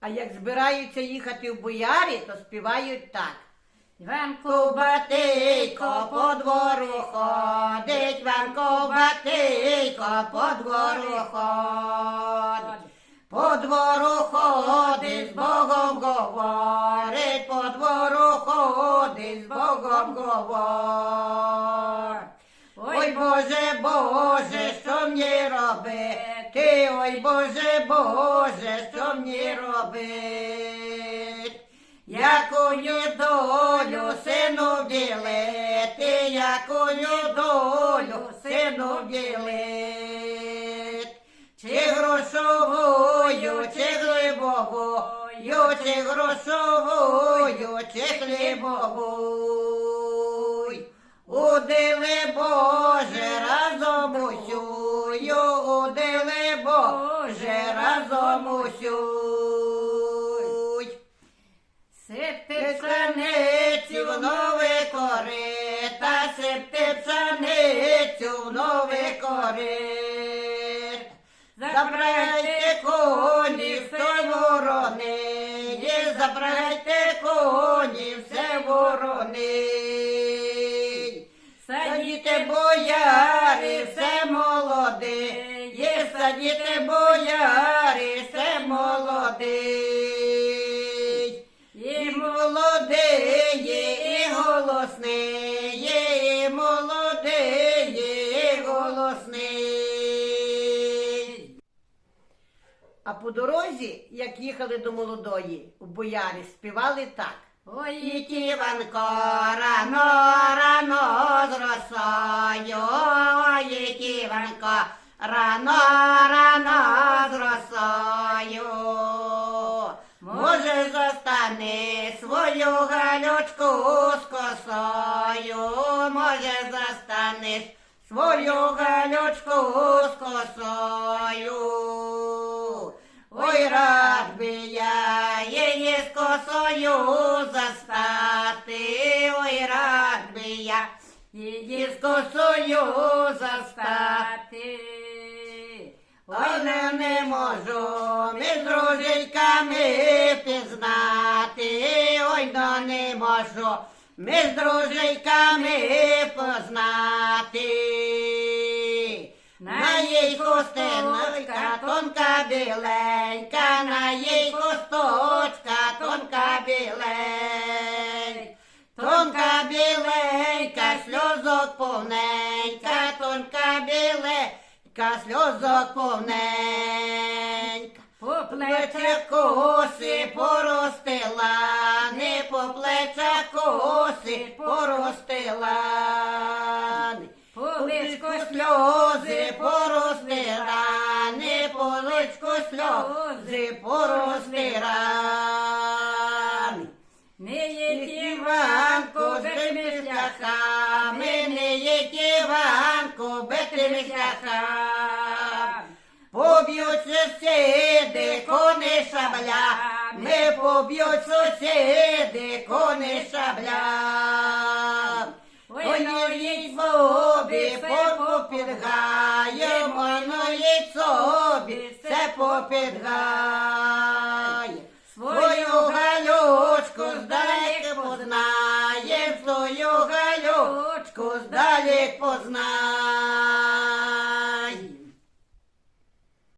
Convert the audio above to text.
А як збираються їхати в боярі, то співають так. Іванку Батийко по двору ходить, Ванко Батийко по двору ходить. По двору ходить, з Богом говорить, по двору ходить, з Богом говорить. Ой Боже, Боже, що мені робити? Ой Боже, Боже, що мені робити? Якою долю сину ділити, якою долю сину ділити? Чи грошовою, чи хлібовою, чи грошовою, чи хлібовою. Удили Боже усюй. Сипте Пшеницю в нове корита, сипте пшеницю в нове корит. Забрайте коні, все ворони, забрайте коні, все ворони. Садіте бояри, все молоде, є садіте бояри, по дорозі, як їхали до молодої, у боярі співали так. Ой, Іванко, рано, рано з росою, ой, Іванко, рано, рано з росою. Може, застане свою галючку з косою, може, застанеш свою галючку з косою. Я її з косою застати. Ой, не, можу між дружейками пізнати, ой, но не можу між дружейками познати. На їй хустиночка тонка біленька, на їй хусточка тонка біленька. Тонка біленька, біленька, сльозок повненька. по плечах коси поростила, не по плечах коси поростила. по личку сльози поростила, не по личку сльози поростила. не є Іванко, битими шляхами, місяцям, поб'ють сусіди, кони шабля, не поб'ють сусіди, кони шабля. Понір'їть собі, попідгає, майноїть собі, це попідгай. Ну, свою галючку здалеки познає, свою галючку здалік познає.